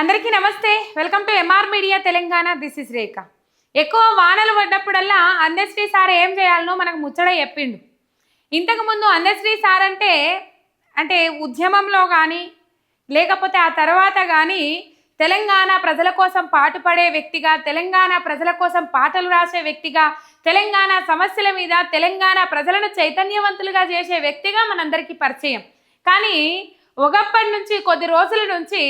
అందరికీ నమస్తే. Welcome to MR media Telangana. This is Rekha ఎక్కువ వానలు పడ్డప్పుడల్లా అందశ్రీ సార్ ఏం చేయాలనో మనకు ముచ్చట చెప్పిండు. ఇంతకుముందు అందశ్రీ సార్ అంటే అంటే ఉద్యమంలో కానీ లేకపోతే ఆ తర్వాత కానీ తెలంగాణ ప్రజల కోసం పాటుపడే వ్యక్తిగా తెలంగాణ ప్రజల కోసం పాటలు రాసే వ్యక్తిగా తెలంగాణ సమస్యల మీద తెలంగాణ ప్రజలను చైతన్యవంతులుగా చేసే వ్యక్తిగా మనందరికీ పరిచయం. కానీ ఒకప్పటి నుంచి కొద్ది రోజుల నుంచి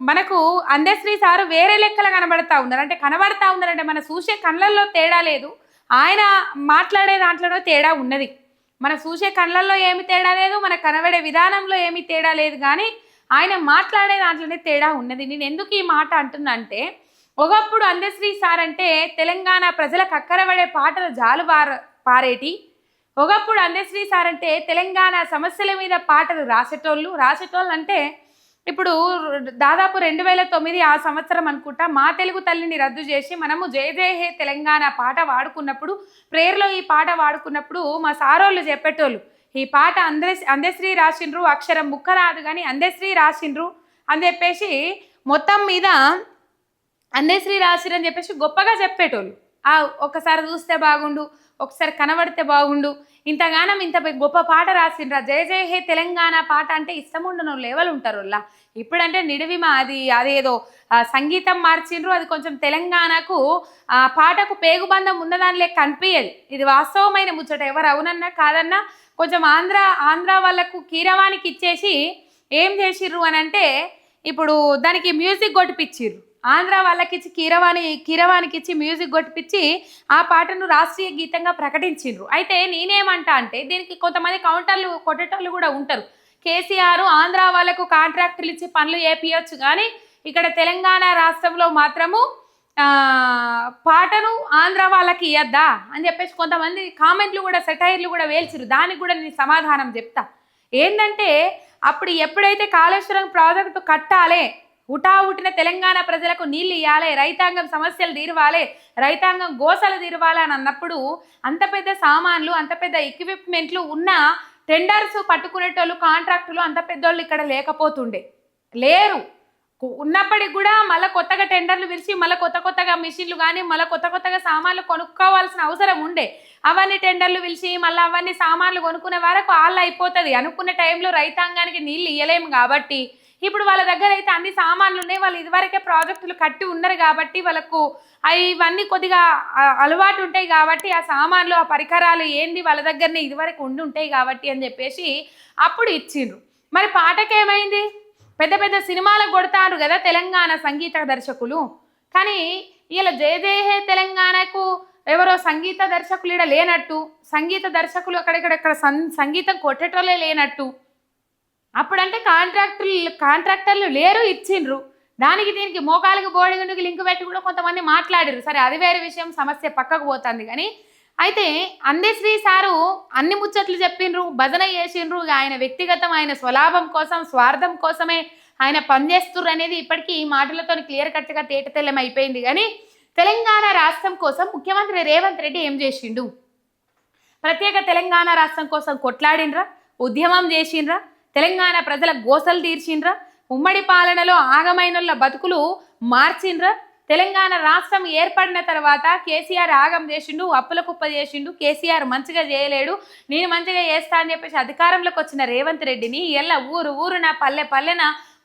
మనకు అందశ్రీ సారు వేరే లెక్కలు కనబడతా ఉన్నారు. అంటే కనబడతా ఉన్నారంటే మన చూసే కళ్ళల్లో తేడా లేదు. ఆయన మాట్లాడే దాంట్లో తేడా ఉన్నది. మన చూసే కళ్ళల్లో ఏమి తేడా లేదు మన కనబడే విధానంలో ఏమి తేడా లేదు కానీ ఆయన మాట్లాడే దాంట్లోనే తేడా ఉన్నది. నేను ఎందుకు ఈ మాట అంటున్నా అంటే ఒకప్పుడు అందశ్రీ సార్ అంటే తెలంగాణ ప్రజలకు అక్కరబడే పాటలు జాలు పార పారేటి. ఒకప్పుడు అందశ్రీ సార్ అంటే తెలంగాణ సమస్యల మీద పాటలు రాసేటోళ్ళు. రాసేటోళ్ళు అంటే ఇప్పుడు దాదాపు రెండు వేల తొమ్మిది ఆ సంవత్సరం అనుకుంటా మా తెలుగు తల్లిని రద్దు చేసి మనము జయ జయ హే తెలంగాణ పాట వాడుకున్నప్పుడు ప్రేయర్లో ఈ పాట వాడుకున్నప్పుడు మా సారోళ్ళు చెప్పేటోళ్ళు ఈ పాట అందే అందశ్రీ రాసిండ్రు అక్షరం ముక్క రాదు కానీ అందశ్రీ రాసిండ్రు అని చెప్పేసి మొత్తం మీద అందశ్రీ రాసిరని చెప్పేసి గొప్పగా చెప్పేటోళ్ళు. ఆ ఒక్కసారి చూస్తే బాగుండు ఒకసారి కనబడితే బాగుండు ఇంతగానం ఇంత పెద్ద గొప్ప పాట రాసిండ్రా. జయ జయ హే తెలంగాణ పాట అంటే ఇష్టం ఉండను లెవెల్ ఉంటారు ఇప్పుడంటే నిడివిమ అది అదేదో సంగీతం మార్చిండ్రు అది కొంచెం తెలంగాణకు ఆ పాటకు పేగుబంధం ఉన్నదానిలే లెక్క కనిపించదు ఇది వాస్తవమైన ముచ్చట. ఎవరు అవునన్నా కాదన్నా కొంచెం ఆంధ్ర ఆంధ్ర వాళ్ళకు కీరవానికి ఇచ్చేసి ఏం చేసిర్రు అని అంటే ఇప్పుడు దానికి మ్యూజిక్ కొట్టిపిచ్చిర్రు. ఆంధ్ర వాళ్ళకి ఇచ్చి కీరవాణి కీరవానికి ఇచ్చి మ్యూజిక్ కొట్టిపించి ఆ పాటను రాష్ట్రీయ గీతంగా ప్రకటించిండ్రు. అయితే నేనేమంటా అంటే దీనికి కొంతమంది కౌంటర్లు కొట్టేటోళ్ళు కూడా ఉంటారు. కేసీఆర్ ఆంధ్ర వాళ్ళకు కాంట్రాక్టులు ఇచ్చి పనులు చేపియొచ్చు కానీ ఇక్కడ తెలంగాణ రాష్ట్రంలో మాత్రము పాటను ఆంధ్ర వాళ్ళకి ఇవ్వద్దా అని చెప్పేసి కొంతమంది కామెంట్లు కూడా సెటైర్లు కూడా వేల్చిరు దానికి కూడా నేను సమాధానం చెప్తా. ఏంటంటే అప్పుడు ఎప్పుడైతే కాళేశ్వరం ప్రాజెక్టు కట్టాలే ఉటావుటిన తెలంగాణ ప్రజలకు నీళ్ళు ఇవ్వాలి రైతాంగం సమస్యలు తీరవాలి రైతాంగం గోసలు తీరవాలి అని అన్నప్పుడు అంత పెద్ద సామాన్లు అంత పెద్ద ఎక్విప్మెంట్లు ఉన్న టెండర్స్ పట్టుకునేటోళ్ళు కాంట్రాక్టులు అంత పెద్దోళ్ళు ఇక్కడ లేకపోతుండే. లేరు. ఉన్నప్పటికి కూడా మళ్ళీ కొత్తగా టెండర్లు పిలిచి మళ్ళీ కొత్త కొత్తగా మిషన్లు కానీ మళ్ళీ కొత్త కొత్తగా సామాన్లు కొనుక్కోవాల్సిన అవసరం ఉండే. అవన్నీ టెండర్లు పిలిచి మళ్ళీ అవన్నీ సామాన్లు కొనుక్కునే వరకు వాళ్ళు అయిపోతుంది. అనుకున్న టైంలో రైతాంగానికి నీళ్ళు ఇవ్వలేము కాబట్టి ఇప్పుడు వాళ్ళ దగ్గర అయితే అన్ని సామాన్లు ఉన్నాయి. వాళ్ళు ఇదివరకే ప్రాజెక్టులు కట్టి ఉన్నారు కాబట్టి వాళ్ళకు అవి ఇవన్నీ కొద్దిగా అలవాటు ఉంటాయి కాబట్టి ఆ సామాన్లు ఆ పరికరాలు ఏంది వాళ్ళ దగ్గరనే ఇదివరకు ఉండి ఉంటాయి కాబట్టి అని చెప్పేసి అప్పుడు ఇచ్చిండ్రు. మరి పాటకేమైంది? పెద్ద పెద్ద సినిమాలకు కొడతారు కదా తెలంగాణ సంగీత దర్శకులు. కానీ ఇలా జయ జయ హే తెలంగాణకు ఎవరో సంగీత దర్శకులు ఇక్కడ లేనట్టు. సంగీత దర్శకులు అక్కడెక్కడెక్కడ సం- సంగీతం కొట్టేటోళ్ళే లేనట్టు. అప్పుడంటే కాంట్రాక్టర్లు కాంట్రాక్టర్లు లేరు ఇచ్చిండ్రు. దానికి దీనికి మోకాలకు బోడిగుండుకి లింక్ పెట్టి కూడా కొంతమంది మాట్లాడారు సరే అది వేరే విషయం సమస్య పక్కకు పోతుంది. కానీ అయితే అందశ్రీ సారు అన్ని ముచ్చట్లు చెప్పిండ్రు భజన చేసిండ్రు. ఆయన వ్యక్తిగతం ఆయన స్వలాభం కోసం స్వార్థం కోసమే ఆయన పనిచేస్తుర్రు అనేది ఇప్పటికీ ఈ మాటలతో క్లియర్ కట్గా తేటతెల్లం అయిపోయింది. కానీ తెలంగాణ రాష్ట్రం కోసం ముఖ్యమంత్రి రేవంత్ రెడ్డి ఏం చేసిండు? ప్రత్యేక తెలంగాణ రాష్ట్రం కోసం కొట్లాడిండ్రా? ఉద్యమం చేసిండ్రా? తెలంగాణ ప్రజల గోసలు తీర్చిండ్రా? ఉమ్మడి పాలనలో ఆగమైనోళ్ళ బతుకులు మార్చిండ్రా? తెలంగాణ రాష్ట్రం ఏర్పడిన తర్వాత కేసీఆర్ ఆగం చేసిండు అప్పుల కుప్ప చేసిండు కేసీఆర్ మంచిగా చేయలేడు నేను మంచిగా చేస్తా అని చెప్పేసి అధికారంలోకి వచ్చిన రేవంత్ రెడ్డిని ఎల్ల ఊరు ఊరున పల్లె పల్లెన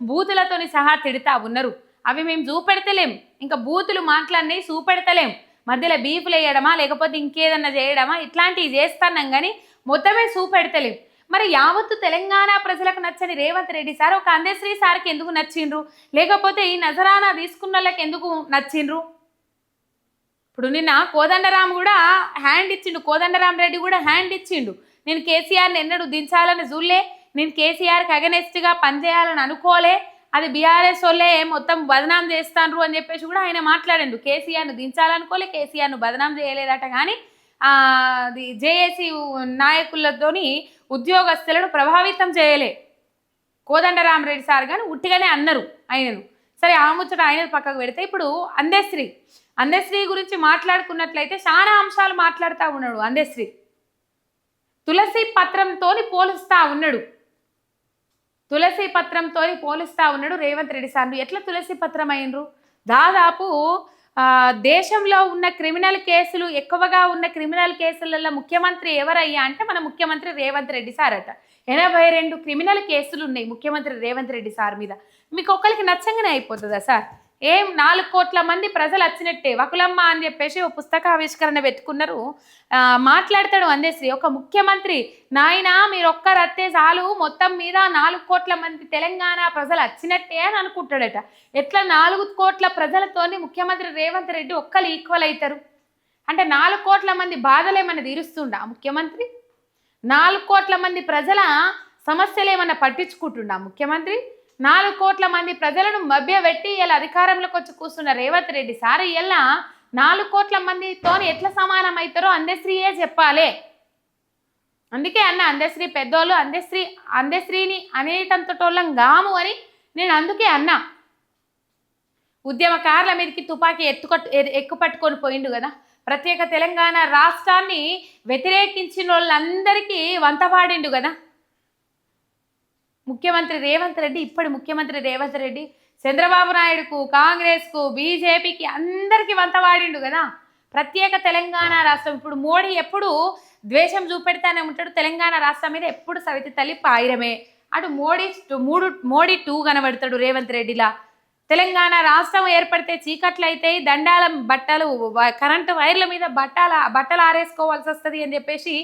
బూతులతోని సహా తిడతా ఉన్నారు. అవి మేము చూపెడతలేం. ఇంకా బూతులు మాట్లాడినవి చూపెడతలేం. మధ్యలో బీపులు వేయడమా లేకపోతే ఇంకేదన్నా చేయడమా ఇట్లాంటివి చేస్తున్నాం కానీ మొత్తమే చూపెడతలేం. మరి యావత్తు తెలంగాణ ప్రజలకు నచ్చని రేవంత్ రెడ్డి సార్ ఒక అందశ్రీ సార్కి ఎందుకు నచ్చిండ్రు? లేకపోతే ఈ నజరానా తీసుకున్న వాళ్ళకి ఎందుకు నచ్చిండ్రు? ఇప్పుడు నిన్న కోదండరాం కూడా హ్యాండ్ ఇచ్చిండు. కోదండరాం రెడ్డి కూడా హ్యాండ్ ఇచ్చిండు. నేను కేసీఆర్ని ఎన్నడూ దించాలని చూడలే నేను కేసీఆర్కి అగనెస్ట్గా పనిచేయాలని అనుకోలే. అది బీఆర్ఎస్ వాళ్ళే మొత్తం బదనాం చేస్తాండ్రు అని చెప్పేసి కూడా ఆయన మాట్లాడండు. కేసీఆర్ను దించాలనుకోలే. కేసీఆర్ను బదనాం చేయలేదట. కానీ అది జేఏసీ నాయకులతోని ఉద్యోగస్తులను ప్రభావితం చేయలే. కోదండరామరెడ్డి సార్ కానీ ఉట్టిగానే అన్నారు ఆయనను. సరే ఆ ముచ్చట ఆయన పక్కకు పెడితే ఇప్పుడు అందశ్రీ. అందశ్రీ గురించి మాట్లాడుకున్నట్లయితే చాలా అంశాలు మాట్లాడుతూ ఉన్నాడు అందశ్రీ. తులసి పత్రంతో పోలుస్తా ఉన్నాడు. తులసి పత్రంతో పోలుస్తా ఉన్నాడు రేవంత్ రెడ్డి సార్లు ఎట్లా తులసి పత్రం అయినరు దాదాపు దేశంలో ఉన్న క్రిమినల్ కేసులు ఎక్కువగా ఉన్న క్రిమినల్ కేసులలో ముఖ్యమంత్రి ఎవరయ్యా అంటే మన ముఖ్యమంత్రి రేవంత్ రెడ్డి సార్ అట. ఎనభై రెండు క్రిమినల్ కేసులు ఉన్నాయి ముఖ్యమంత్రి రేవంత్ రెడ్డి సార్ మీద. మీకు ఒకరికి నచ్చంగానే అయిపోతుందా సార్? ఏం నాలుగు కోట్ల మంది ప్రజలు వచ్చినట్టే వకులమ్మ అని చెప్పేసి ఓ పుస్తక ఆవిష్కరణ పెట్టుకున్నారు మాట్లాడతాడు వందేశ్రీ ఒక ముఖ్యమంత్రి నాయన మీరు ఒక్కరు చాలు. మొత్తం మీద నాలుగు కోట్ల మంది తెలంగాణ ప్రజలు వచ్చినట్టే అని అనుకుంటాడట. ఎట్లా నాలుగు కోట్ల ప్రజలతోని ముఖ్యమంత్రి రేవంత్ రెడ్డి ఒక్కరు ఈక్వల్ అవుతారు అంటే నాలుగు కోట్ల మంది బాధలు ఏమైనా తీరుస్తుండా ముఖ్యమంత్రి? నాలుగు కోట్ల మంది ప్రజల సమస్యలు ఏమైనా పట్టించుకుంటుండా ముఖ్యమంత్రి? నాలుగు కోట్ల మంది ప్రజలను మభ్యపెట్టి ఇలా అధికారంలోకి వచ్చి కూర్చున్న రేవంత్ రెడ్డి సార్ ఇలా నాలుగు కోట్ల మందితో ఎట్లా సమానం అవుతారో అందశ్రీయే చెప్పాలి. అందుకే అన్న అందశ్రీ పెద్దోళ్ళు అందశ్రీ అందశ్రీని అనేటంతటోళ్ళం గాము అని నేను అందుకే అన్నా. ఉద్యమకారుల మీదకి తుపాకీ ఎత్తుకట్టు ఎక్కు ఎక్కుపట్టుకొని పోయిండు కదా. ప్రత్యేక తెలంగాణ రాష్ట్రాన్ని వ్యతిరేకించిన వాళ్ళందరికీ వంతపాడిండు కదా. ముఖ్యమంత్రి రేవంత్ రెడ్డి ఇప్పటి ముఖ్యమంత్రి రేవంత్ రెడ్డి చంద్రబాబు నాయుడుకు కాంగ్రెస్కు బీజేపీకి అందరికీ వంతవాడిండు కదా. ప్రత్యేక తెలంగాణ రాష్ట్రం. ఇప్పుడు మోడీ ఎప్పుడు ద్వేషం చూపెడతానే ఉంటాడు. తెలంగాణ రాష్ట్రం మీద ఎప్పుడు సవితి తల్లి పాయిరమే. అటు మోడీ మూడు మోడీ టూ కనబడతాడు రేవంత్ రెడ్డిలా. తెలంగాణ రాష్ట్రం ఏర్పడితే చీకట్లు అయితే దండాల బట్టలు కరెంటు వైర్ల మీద బట్టల బట్టలు ఆరేసుకోవాల్సి వస్తుంది అని చెప్పేసి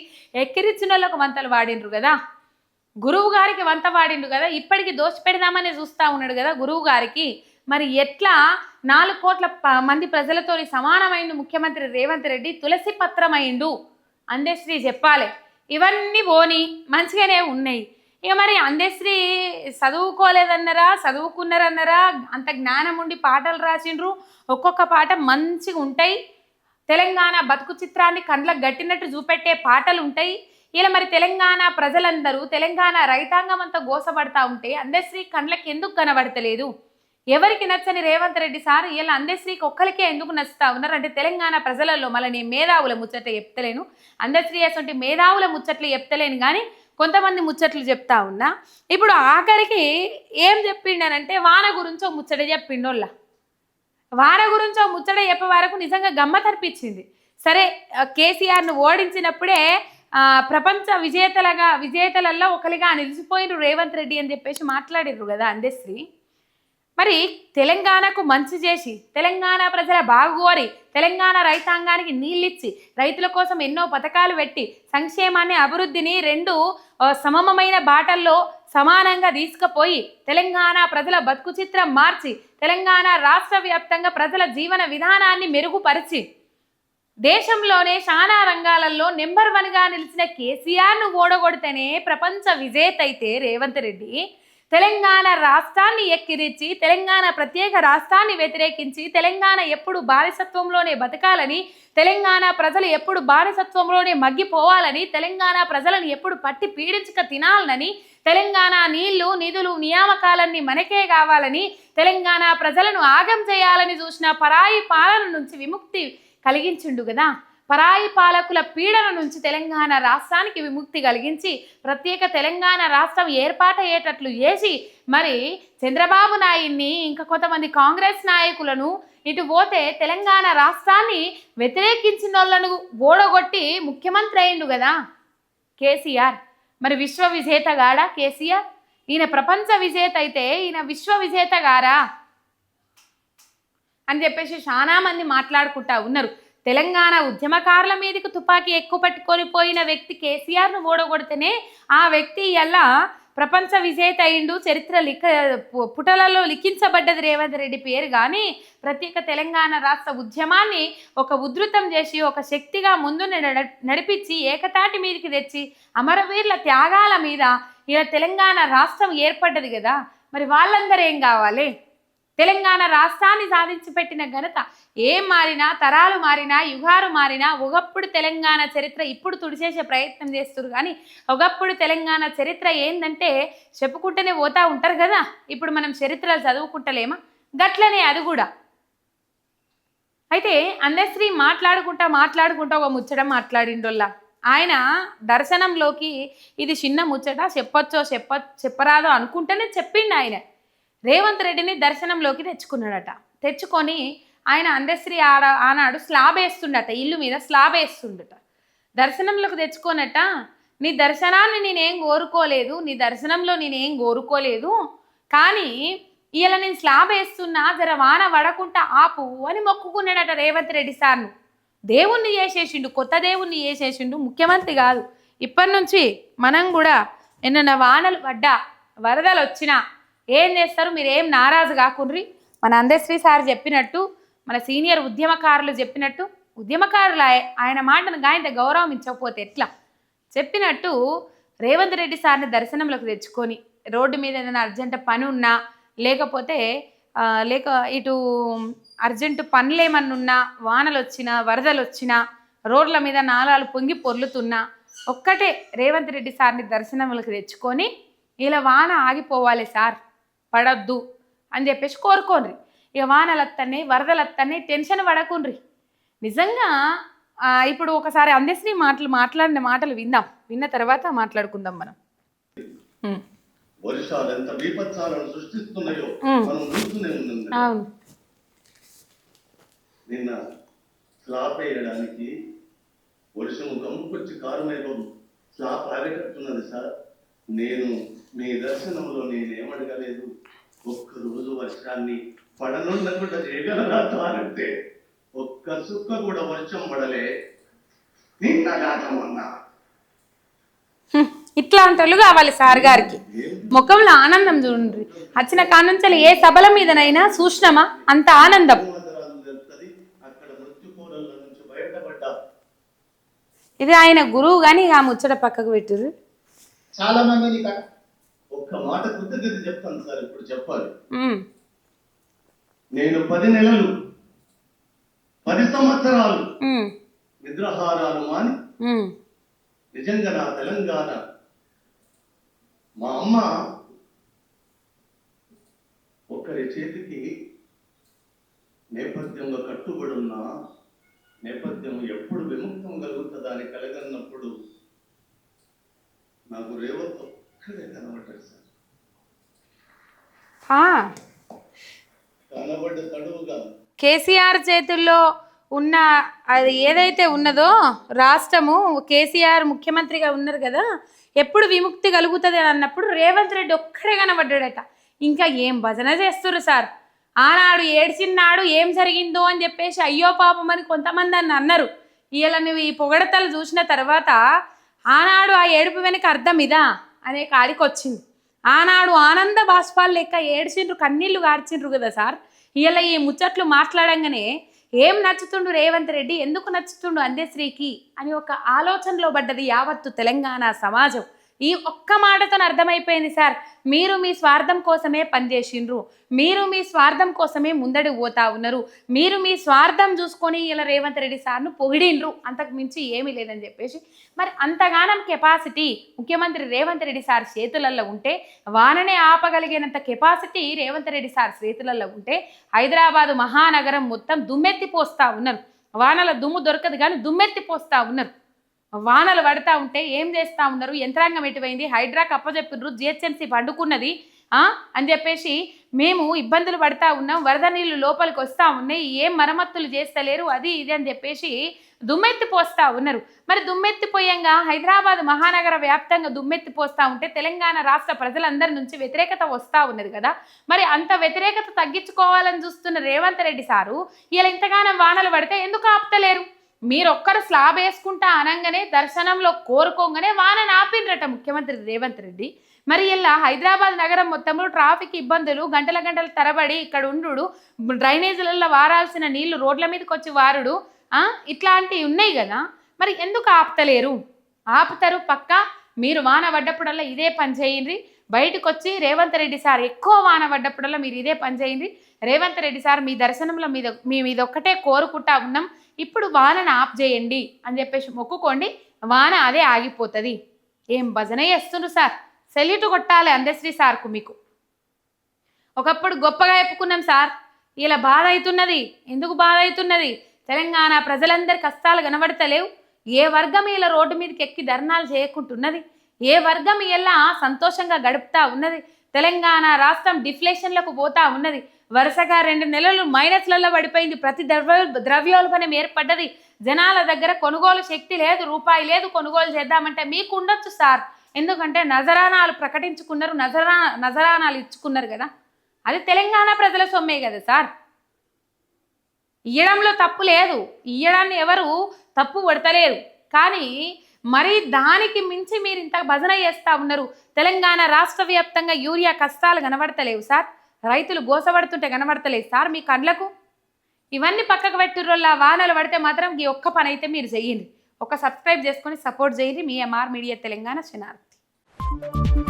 ఎక్కిరిచ్చిన వాళ్ళకు వంతలు వాడిండ్రు కదా. గురువు గారికి వంత వాడిండు కదా ఇప్పటికి దోషి పెడదామని చూస్తూ ఉన్నాడు కదా గురువు గారికి. మరి ఎట్లా నాలుగు కోట్ల ప- మంది ప్రజలతో సమానమైన ముఖ్యమంత్రి రేవంత్ రెడ్డి తులసి పత్రమైండు. అందశ్రీ చెప్పాలి. ఇవన్నీ పోని మంచిగానే ఉన్నాయి. ఇక మరి అందశ్రీ చదువుకోలేదన్నారా చదువుకున్నారన్నారా అంత జ్ఞానం ఉండి పాటలు రాసిండ్రు ఒక్కొక్క పాట మంచిగా ఉంటాయి తెలంగాణ బతుకు చిత్రాన్ని కండ్లకు గట్టినట్టు చూపెట్టే పాటలు ఉంటాయి ఇలా మరి తెలంగాణ ప్రజలందరూ తెలంగాణ రైతాంగం అంతా గోసపడతా ఉంటే అందశ్రీ కండ్లకి ఎందుకు కనబడతలేదు? ఎవరికి నచ్చని రేవంత్ రెడ్డి సార్ ఇలా అందశ్రీకి ఒక్కరికే ఎందుకు నచ్చుతా ఉన్నారు అంటే తెలంగాణ ప్రజలలో మళ్ళీ నేను మేధావుల ముచ్చట చెప్తలేను. అందశ్రీ అసలు మేధావుల ముచ్చట్లు చెప్తలేను కానీ కొంతమంది ముచ్చట్లు చెప్తా ఉన్నా. ఇప్పుడు ఆఖరికి ఏం చెప్పిండనంటే వాన గురించో ముచ్చట చెప్పిండోళ్ళ. వాన గురించో ముచ్చట చెప్పే వరకు నిజంగా గమ్మతర్పించింది సరే కేసీఆర్ను ఓడించినప్పుడే ప్రపంచ విజేతలుగా విజేతలలో ఒకరిగా నిలిచిపోయిన రేవంత్ రెడ్డి అని చెప్పేసి మాట్లాడిర్రు కదా అందశ్రీ. మరి తెలంగాణకు మంచి చేసి తెలంగాణ ప్రజల బాగోరి తెలంగాణ రైతాంగానికి నీళ్ళిచ్చి రైతుల కోసం ఎన్నో పథకాలు పెట్టి సంక్షేమాన్ని అభివృద్ధిని రెండు సమమైన బాటల్లో సమానంగా తీసుకుపోయి తెలంగాణ ప్రజల బతుకు చిత్రం మార్చి తెలంగాణ రాష్ట్ర వ్యాప్తంగా ప్రజల జీవన విధానాన్ని మెరుగుపరిచి దేశంలోనే చాలా రంగాలలో నెంబర్ వన్గా నిలిచిన కేసీఆర్ను ఓడగొడితేనే ప్రపంచ విజేత అయితే రేవంత్ రెడ్డి. తెలంగాణ రాష్ట్రాన్ని ఎక్కిరిచి తెలంగాణ ప్రత్యేక రాష్ట్రాన్ని వ్యతిరేకించి తెలంగాణ ఎప్పుడు బానిసత్వంలోనే బతకాలని తెలంగాణ ప్రజలు ఎప్పుడు బానిసత్వంలోనే మగ్గిపోవాలని తెలంగాణ ప్రజలను ఎప్పుడు పట్టి పీడించక తినాలని తెలంగాణ నీళ్ళు నిధులు నియామకాలన్నీ మనకే కావాలని తెలంగాణ ప్రజలను ఆగం చేయాలని చూసిన పరాయి పాలన నుంచి విముక్తి కలిగించిండు కదా పరాయి పాలకుల పీడన నుంచి తెలంగాణ రాష్ట్రానికి విముక్తి కలిగించి ప్రత్యేక తెలంగాణ రాష్ట్రం ఏర్పాటయ్యేటట్లు చేసి మరి చంద్రబాబు నాయుడిని ఇంకా కొంతమంది కాంగ్రెస్ నాయకులను ఇటు పోతే తెలంగాణ రాష్ట్రాన్ని వ్యతిరేకించిన వాళ్ళను ఓడగొట్టి ముఖ్యమంత్రి అయిండు కదా కేసీఆర్. మరి విశ్వ విజేత గాడా కేసీఆర్? ఈయన ప్రపంచ విజేత అయితే ఈయన విశ్వ విజేత గారా? అని చెప్పేసి చాలా మంది మాట్లాడుకుంటా ఉన్నారు. తెలంగాణ ఉద్యమకారుల మీదకి తుపాకీ ఎక్కువ పట్టుకొని పోయిన వ్యక్తి కేసీఆర్ను ఓడగొడితేనే ఆ వ్యక్తి ఎలా ప్రపంచ విజేత అయిండు చరిత్ర లిఖ పుటలలో లిఖించబడ్డది రేవంత్ రెడ్డి పేరు. కానీ ప్రత్యేక తెలంగాణ రాష్ట్ర ఉద్యమాన్ని ఒక ఉధృతం చేసి ఒక శక్తిగా ముందు నడిపించి ఏకతాటి మీదకి తెచ్చి అమరవీరుల త్యాగాల మీద ఇలా తెలంగాణ రాష్ట్రం ఏర్పడ్డది కదా. మరి వాళ్ళందరూ ఏం కావాలి? తెలంగాణ రాష్ట్రాన్ని సాధించి పెట్టిన ఘనత. ఏం మారినా తరాలు మారినా యుగాలు మారినా ఒకప్పుడు తెలంగాణ చరిత్ర ఇప్పుడు తుడిచేసే ప్రయత్నం చేస్తారు కానీ ఒకప్పుడు తెలంగాణ చరిత్ర ఏంటంటే చెప్పుకుంటూనే పోతా ఉంటారు కదా. ఇప్పుడు మనం చరిత్రలు చదువుకుంటలేమా? గట్లనే అది కూడా. అయితే అందశ్రీ మాట్లాడుకుంటా మాట్లాడుకుంటా ఒక ముచ్చట మాట్లాడిండోళ్ళ. ఆయన దర్శనంలోకి ఇది చిన్న ముచ్చట చెప్పొచ్చో చెప్ప చెప్పరాదో అనుకుంటేనే చెప్పిండు ఆయన. రేవంత్ రెడ్డిని దర్శనంలోకి తెచ్చుకున్నాడట. తెచ్చుకొని ఆయన అందశ్రీ ఆడ ఆనాడు స్లాబ్ వేస్తుండట ఇల్లు మీద స్లాబ్ వేస్తుండట. దర్శనంలోకి తెచ్చుకోనట నీ దర్శనాన్ని నేనేం కోరుకోలేదు నీ దర్శనంలో నేనేం కోరుకోలేదు కానీ ఇలా నేను స్లాబ్ వేస్తున్నా జర వాన పడకుండా ఆపు అని మొక్కుకున్నాడట రేవంత్ రెడ్డి సార్ను. దేవుణ్ణి చేసేసిండు కొత్త దేవుణ్ణి చేసేసిండు ముఖ్యమంత్రి కాదు. ఇప్పటి నుంచి మనం కూడా ఎన్న వానలు పడ్డా వరదలు వచ్చినా ఏం చేస్తారు? మీరు ఏం నారాజు కాకుండ్రి? మన అందశ్రీ సార్ చెప్పినట్టు మన సీనియర్ ఉద్యమకారులు చెప్పినట్టు ఉద్యమకారులు ఆయ- ఆయన మాటను గాయంత గౌరవం ఇచ్చకపోతే ఎట్లా? చెప్పినట్టు రేవంత్ రెడ్డి సార్ని దర్శనంలోకి తెచ్చుకొని రోడ్డు మీద ఏదైనా అర్జెంట్ పని ఉన్నా లేకపోతే లేక ఇటు అర్జెంటు పనులేమన్నున్నా వానలు వచ్చినా వరదలు వచ్చినా రోడ్ల మీద నాలాలు పొంగి పొర్లుతున్నా ఒక్కటే రేవంత్ రెడ్డి సార్ని దర్శనంలోకి తెచ్చుకొని ఇలా వాన ఆగిపోవాలి సార్. పడొద్దు అని చెప్పేసి కోరుకోండి ఇక వానలు వస్తాయి వరదలు వస్తాయి టెన్షన్ పడకుండ్రి. నిజంగా ఇప్పుడు ఒకసారి అందశ్రీ మాటలు మాట్లాడిన మాటలు విందాం. విన్న తర్వాత మాట్లాడుకుందాం మనం. వర్షాలు ఎంత బీభత్సాలను సృష్టిస్తున్నాయో. మనం చూస్తూనే ఉన్నాం నిన్న స్లాబ్ వేయడానికి వర్షం కమ్ముకొచ్చి కారుమేఘం స్లాబ్ ఆగేటట్టున్నది సార్. నేను మీ దర్శనంలో నేనేమడగలేదు ఒక్క రోజు వర్షాన్ని పడనుండకుండా చేయగలరా? అంటే ఒక్క సుక్క కూడా వర్షం పడలే. నిన్న కాకమన్నా హ్మ్, ఇట్లాంటి వాళ్ళు కావాలి సార్ గారికి. ముఖంలో ఆనందం చూడండి. వచ్చిన కానుంచలు ఏ సభల మీదనైనా చూసినామా అంత ఆనందం. ఇది ఆయన గురువు కానీ ఆ ముచ్చట పక్కకు పెట్టిర్రు. చాలా మంది ఒక్క మాట కృతజ్ఞత చెప్తాను సార్ ఇప్పుడు చెప్పాలి. నేను పది నెలలు పది సంవత్సరాలు నిద్రాహారాలు మాని నిజంగా నా తెలంగాణ మా అమ్మ ఒకరి చేతికి నేపథ్యంలో కట్టుబడి ఉన్న నేపథ్యం ఎప్పుడు విముక్తం కలుగుతుందా అని కలగన్నప్పుడు నాకు రేవత్ కేసీఆర్ చేతుల్లో ఉన్న అది ఏదైతే ఉన్నదో రాష్ట్రము కేసీఆర్ ముఖ్యమంత్రిగా ఉన్నారు కదా ఎప్పుడు విముక్తి కలుగుతుంది అని అన్నప్పుడు రేవంత్ రెడ్డి ఒక్కడే కనబడ్డాడట. ఇంకా ఏం భజన చేస్తుర్రు సార్? ఆనాడు ఏడ్చిన్నాడు ఏం జరిగిందో అని చెప్పేసి అయ్యో పాపం అని కొంతమంది అని అన్నారు. ఇలా నువ్వు ఈ పొగడతలు చూసిన తర్వాత ఆనాడు ఆ ఏడుపు వెనుక అర్థం ఇదా? అనే కాడికి వచ్చింది ఆనాడు ఆనంద బాష్పాలు లెక్క ఏడ్చిండ్రు కన్నీళ్ళు గార్చిండ్రు కదా సార్. ఇలా ఈ ముచ్చట్లు మాట్లాడంగానే ఏం నచ్చుతుండు రేవంత్ రెడ్డి? ఎందుకు నచ్చుతుండు అందశ్రీకి అని ఒక ఆలోచనలో పడ్డది యావత్తు తెలంగాణ సమాజం. ఈ ఒక్క మాటతో అర్థమైపోయింది సార్. మీరు మీ స్వార్థం కోసమే పనిచేసిండ్రు. మీరు మీ స్వార్థం కోసమే ముందడు పోతా ఉన్నారు. మీరు మీ స్వార్థం చూసుకొని ఇలా రేవంత్ రెడ్డి సార్ను పొగిడిండ్రు. అంతకు మించి ఏమీ లేదని చెప్పేసి మరి అంతగానం కెపాసిటీ ముఖ్యమంత్రి రేవంత్ రెడ్డి సార్ చేతులలో ఉంటే వాననే ఆపగలిగినంత కెపాసిటీ రేవంత్ రెడ్డి సార్ చేతులలో ఉంటే హైదరాబాదు మహానగరం మొత్తం దుమ్మెత్తిపోస్తా ఉన్నారు. వానల దుమ్ము దొరకదు కానీ దుమ్మెత్తిపోస్తా ఉన్నారు. వానలు పడతా ఉంటే ఏం చేస్తూ ఉన్నారు? యంత్రాంగం ఎటువైంది? హైడ్రాక్ అప్పచెప్పినారు జిహెచ్ఎంసీ పండుకున్నది అని చెప్పేసి మేము ఇబ్బందులు పడతా ఉన్నాం వరద నీళ్ళు లోపలికి వస్తూ ఉన్నాయి ఏం మరమ్మతులు చేస్తలేరు అది ఇది అని చెప్పేసి దుమ్మెత్తిపోస్తూ ఉన్నారు. మరి దుమ్మెత్తిపోయంగా హైదరాబాద్ మహానగర వ్యాప్తంగా దుమ్మెత్తి పోస్తా ఉంటే తెలంగాణ రాష్ట్ర ప్రజలందరి నుంచి వ్యతిరేకత వస్తూ ఉన్నది కదా? మరి అంత వ్యతిరేకత తగ్గించుకోవాలని చూస్తున్న రేవంత్ రెడ్డి సారు ఇలా ఇంతగానం వానలు పడితే ఎందుకు ఆపుతలేరు? మీరు ఒక్కరు స్లాబ్ వేసుకుంటా అనగానే దర్శనంలో కోరుకోగానే వాన ఆపిండ్రట ముఖ్యమంత్రి రేవంత్ రెడ్డి. మరి ఇలా హైదరాబాద్ నగరం మొత్తము ట్రాఫిక్ ఇబ్బందులు గంటల గంటల తరబడి ఇక్కడ ఉండు డ్రైనేజీలలో వారాల్సిన నీళ్ళు రోడ్ల మీదకి వచ్చి వారుడు ఇట్లాంటివి ఉన్నాయి కదా. మరి ఎందుకు ఆపుతలేరు? ఆపుతారు పక్క? మీరు వాన పడ్డప్పుడల్లా ఇదే పని చేయండి. బయటకు వచ్చి రేవంత్ రెడ్డి సార్ ఎక్కువ వాన పడ్డప్పుడల్లా మీరు ఇదే పని చేయండి. రేవంత్ రెడ్డి సార్ మీ దర్శనంలో మీద మీ మీద ఒక్కటే కోరుకుంటా ఉన్నాం. ఇప్పుడు వానను ఆప్ చేయండి అని చెప్పేసి మొక్కుకోండి వాన అదే ఆగిపోతుంది. ఏం భజన చేస్తుండ్రు సార్? సెల్యూట్ కొట్టాలి అందశ్రీ సార్కు మీకు. ఒకప్పుడు గొప్పగా చెప్పుకున్నాం సార్ ఇలా బాధ అవుతున్నది ఎందుకు బాధ అవుతున్నది తెలంగాణ ప్రజలందరి కష్టాలు కనబడతలేవు. ఏ వర్గం ఇలా రోడ్డు మీదకి ఎక్కి ధర్నాలు చేయకుంటున్నది? ఏ వర్గం ఇలా సంతోషంగా గడుపుతా ఉన్నది? తెలంగాణ రాష్ట్రం డిఫ్లేషన్లకు పోతా ఉన్నది? వరుసగా రెండు నెలలు మైనస్లలో పడిపోయింది. ప్రతి ద్రవ్య ద్రవ్యోల్బణం ఏర్పడ్డది. జనాల దగ్గర కొనుగోలు శక్తి లేదు రూపాయి లేదు కొనుగోలు చేద్దామంటే మీకు ఉండొచ్చు సార్. ఎందుకంటే నజరానాలు ప్రకటించుకున్నారు నజరా నజరానాలు ఇచ్చుకున్నారు కదా. అది తెలంగాణ ప్రజల సొమ్మే కదా సార్. ఇయ్యడంలో తప్పు లేదు. ఇయ్యడాన్ని ఎవరు తప్పు పడతలేరు. కానీ మరి దానికి మించి మీరు ఇంత భజన చేస్తూ ఉన్నారు. తెలంగాణ రాష్ట్ర వ్యాప్తంగా యూరియా కష్టాలు కనబడతలేవు సార్. రైతులు గోసపడుతుంటే కనబడతలేదు. సార్ మీ కండ్లకు? ఇవన్నీ పక్కకు పెట్టుర్రోళ్ళ వానలు పడితే మాత్రం ఈ ఒక్క పని అయితే మీరు చెయ్యండి. ఒక సబ్స్క్రైబ్ చేసుకొని సపోర్ట్ చేయండి. మీ ఎంఆర్ మీడియా తెలంగాణ శనార్థి